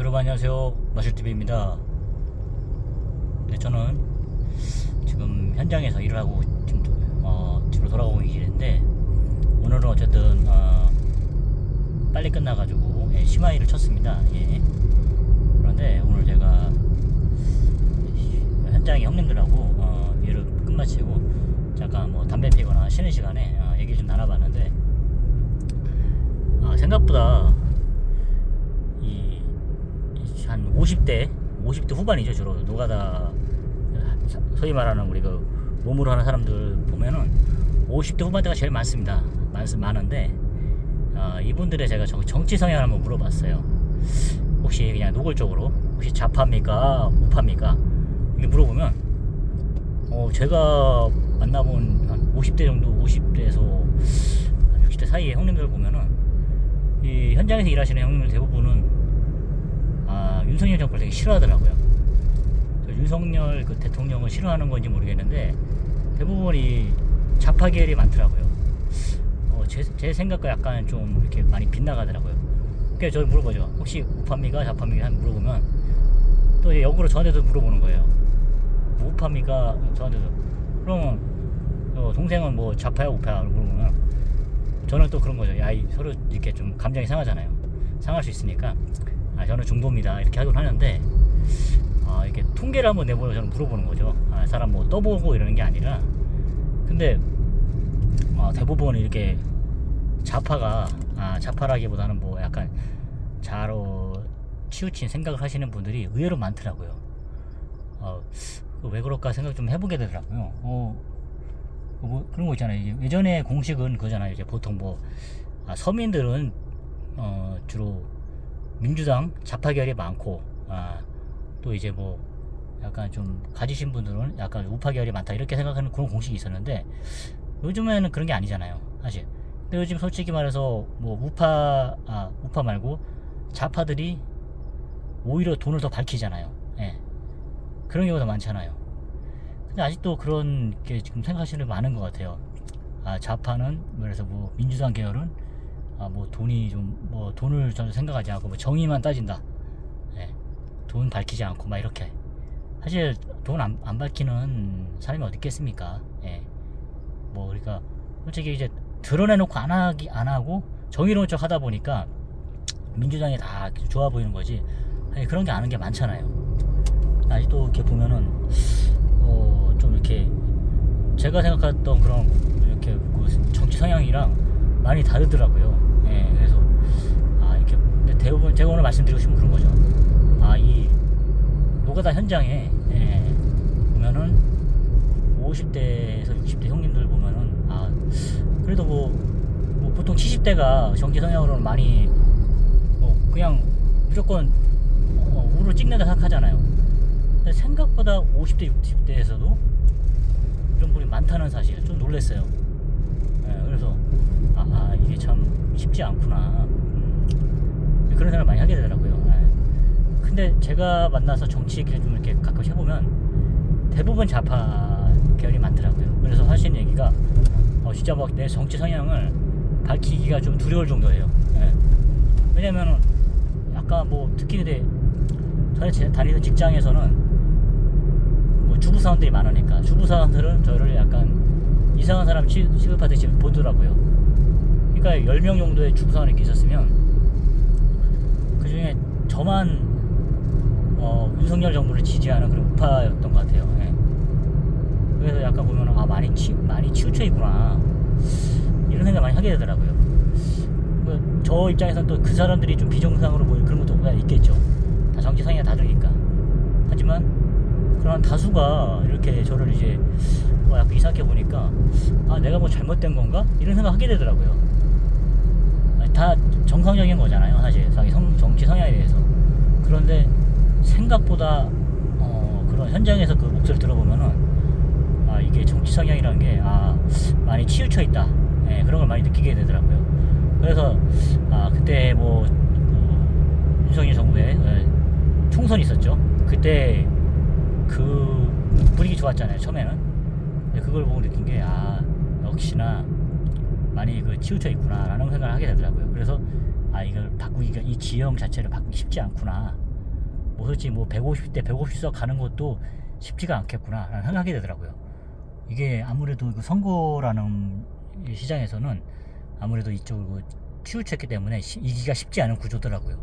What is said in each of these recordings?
여러분 안녕하세요. 마실TV입니다. 네 저는 지금 현장에서 일을 하고 지금 도- 어, 집으로 돌아오고 있는데 오늘은 어쨌든 어, 빨리 끝나가지고 예, 심화일을 쳤습니다. 예. 그런데 오늘 제가 현장에 형님들하고 어, 일을 끝마치고 잠깐 뭐 담배 피거나 쉬는 시간에 어, 얘기 좀 나눠봤는데 아, 생각보다 이 한 50대 50대 후반이죠 주로. 노가다 사- 소위 말하는 우리 그 몸으로 하는 사람들 보면은 50대 후반대가 제일 많습니다. 많, 많은데 아, 이분들의 제가 정- 정치 성향을 한번 물어봤어요. 혹시 그냥 노골적으로 혹시 좌파입니까? 우파입니까? 이렇게 물어보면 어 제가 만나본 한 50대 정도 50대에서 60대 사이의 형님들 보면은 이 현장에서 일하시는 형님들 대부분은 아, 윤석열 정권을 되게 싫어하더라고요. 저 윤석열 그 대통령을 싫어하는 건지 모르겠는데 대부분 이 좌파 계열이 많더라고요. 어, 제, 제 생각과 약간 좀 이렇게 많이 빗나가더라고요. 그래서 저 물어보죠. 혹시 우파입니까? 좌파입니까? 한 물어보면 또 역으로 저한테도 물어보는 거예요. 뭐 우파입니까? 저한테도. 그러면 어, 동생은 뭐 좌파야 우파야? 물어보면 저는 또 그런 거죠. 야, 이 서로 이렇게 좀 감정이 상하잖아요. 상할 수 있으니까 아, 저는 중도입니다. 이렇게 하곤 하는데 아, 이렇게 통계를 한번 내보려 저는 물어보는 거죠. 아, 사람 뭐 떠보고 이러는 게 아니라 근데 아, 대부분 이렇게 좌파가 아, 좌파라기보다는 뭐 약간 자로 치우친 생각을 하시는 분들이 의외로 많더라고요. 어, 그왜 그럴까 생각 좀 해보게 되더라고요. 어, 그뭐 그런 거 있잖아요. 예전에 공식은 그거잖아요. 이제 보통 뭐 아, 서민들은 어, 주로 민주당 좌파 계열이 많고 아, 또 이제 뭐 약간 좀 가지신 분들은 약간 우파 계열이 많다 이렇게 생각하는 그런 공식이 있었는데 요즘에는 그런 게 아니잖아요 사실. 근데 요즘 솔직히 말해서 뭐 우파 아 우파 말고 좌파들이 오히려 돈을 더 밝히잖아요. 예. 그런 경우가 많잖아요. 근데 아직도 그런 게 지금 생각하시는 분 많은 것 같아요. 아 좌파는 그래서 뭐 민주당 계열은 아 뭐 돈이 좀 뭐 돈을 전혀 생각하지 않고 뭐 정의만 따진다. 예. 돈 밝히지 않고 막 이렇게. 사실 돈안 안 밝히는 사람이 어디 있겠습니까? 예. 뭐 그러니까 솔직히 이제 드러내놓고 안 하기 안 하고 정의로운 척 하다 보니까 민주당이 다 좋아 보이는 거지. 아니 그런 게 아는 게 많잖아요. 아직도 이렇게 보면은 어 좀 이렇게 제가 생각했던 그런 이렇게 그 정치 성향이랑 많이 다르더라고요. 예, 그래서 아 이렇게 근데 대부분 제가 오늘 말씀드리고 싶은 그런 거죠. 아 이 노가다 현장에 예, 보면은 50대에서 60대 형님들 보면은 아 그래도 뭐, 뭐 보통 70대가 정치 성향으로는 많이 뭐 그냥 무조건 어, 우를 찍는다 생각하잖아요. 근데 생각보다 50대, 60대에서도 이런 분이 많다는 사실 좀 놀랐어요. 예, 그래서 아, 아, 이게 참 쉽지 않구나 음, 그런 생각을 많이 하게 되더라고요. 예. 근데 제가 만나서 정치 얘기를 좀 이렇게 가끔 해보면 대부분 좌파 계열이 많더라고요. 그래서 하시는 얘기가 어, 진짜 막 내 정치 성향을 밝히기가 좀 두려울 정도예요. 예. 왜냐면은 약간 뭐 특히 근데 저희 제- 다니는 직장에서는 뭐 주부 사원들이 많으니까 주부 사원들은 저를 약간 이상한 사람 취- 취급하듯이 보더라고요. 그러니까 10명 정도의 주부 사원이 이렇게 있었으면 그 중에 저만 어, 윤석열 정부를 지지하는 그런 우파였던 것 같아요. 예. 그래서 약간 보면 아 많이 치, 많이 치우쳐 있구나 이런 생각 많이 하게 되더라고요. 그, 저 입장에서는 또 그 사람들이 좀 비정상으로 보이는 그런 것도 있겠죠. 다 정치 성향이 다르니까. 하지만 그런 다수가 이렇게 저를 이제 뭐 약간 이상하게 보니까 아 내가 뭐 잘못된 건가 이런 생각 하게 되더라고요. 다 정상적인 거잖아요, 사실 자기 성, 정치 성향에 대해서. 그런데 생각보다 어, 그런 현장에서 그 목소리를 들어보면은 아 이게 정치 성향이라는 게 아 많이 치우쳐 있다. 예, 그런 걸 많이 느끼게 되더라고요. 그래서 아 그때 뭐 그, 윤석열 정부의 예, 총선이 있었죠. 그때 그 분위기 좋았잖아요. 처음에는. 그걸 보고 느낀 게 아 역시나 많이 그 치우쳐 있구나라는 생각을 하게 되더라고요. 그래서 아 이걸 바꾸기가 이 지형 자체를 바꾸기 쉽지 않구나. 뭐 솔직히 뭐 150대 150석 가는 것도 쉽지가 않겠구나 라는 생각이 되더라고요. 이게 아무래도 그 선거라는 이 시장에서는 아무래도 이쪽으로 치우쳤기 때문에 시- 이기가 쉽지 않은 구조더라고요.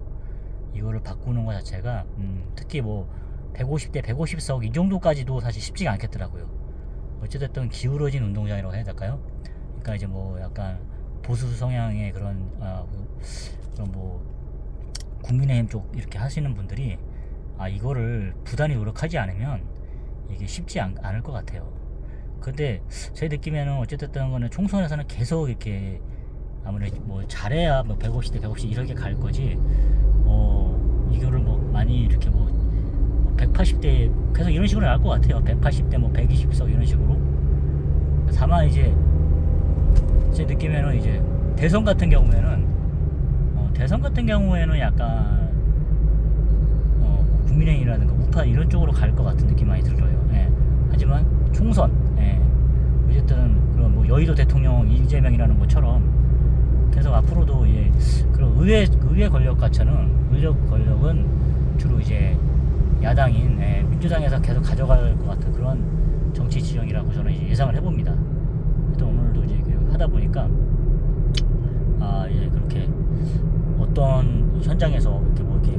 이거를 바꾸는 것 자체가 음, 특히 뭐 150대 150석 이 정도까지도 사실 쉽지가 않겠더라고요. 어찌됐든 기울어진 운동장이라고 해야 될까요? 그러니까 이제 뭐 약간 보수 성향의 그런 아, 그- 그런 뭐 국민의힘 쪽 이렇게 하시는 분들이 아 이거를 부단히 노력하지 않으면 이게 쉽지 않, 을 것 같아요. 근데 제 느낌에는 어쨌든 거는 총선에서는 계속 이렇게 아무래도 뭐 잘해야 뭐 150대 150 이렇게 갈 거지. 어 이거를 뭐 많이 이렇게 뭐 180대 계속 이런 식으로 나올 것 같아요. 180대 뭐 120석 이런 식으로. 다만 이제 제 느낌에는 이제 대선 같은 경우에는 어, 대선 같은 경우에는 약간 어, 국민의힘이라든가 우파 이런 쪽으로 갈 것 같은 느낌 많이 들어요. 예. 하지만 총선, 예. 어쨌든 그런 뭐 여의도 대통령 이재명이라는 것처럼 계속 앞으로도 이제 그런 의회 의회 권력 가차는 의력 권력은 주로 이제 야당인 예, 민주당에서 계속 가져갈 것 같은 그런 정치 지형이라고 저는 예상을 해봅니다. 하다 보니까 아, 예, 그렇게 어떤 현장에서 이렇게 뭐 이렇게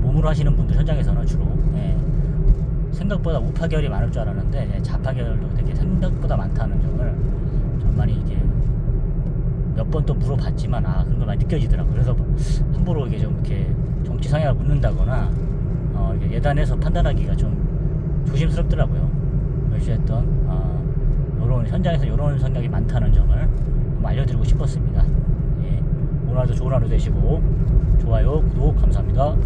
몸으로 하시는 분들 현장에서는 주로 예, 생각보다 우파결이 많을 줄 알았는데 예, 좌파결도 되게 생각보다 많다는 점을 좀 많이 이게 몇 번 또 물어봤지만 아 그런 거 많이 느껴지더라고요. 그래서 함부로 이게 좀 이렇게 정치 성향을 묻는다거나 어, 예단해서 판단하기가 좀 조심스럽더라고요. 어쨌든 아, 이런 현장에서 이런 생각이 많다는 점을 좀 알려드리고 싶었습니다. 예, 오늘도 좋은 하루 되시고 좋아요, 구독 감사합니다.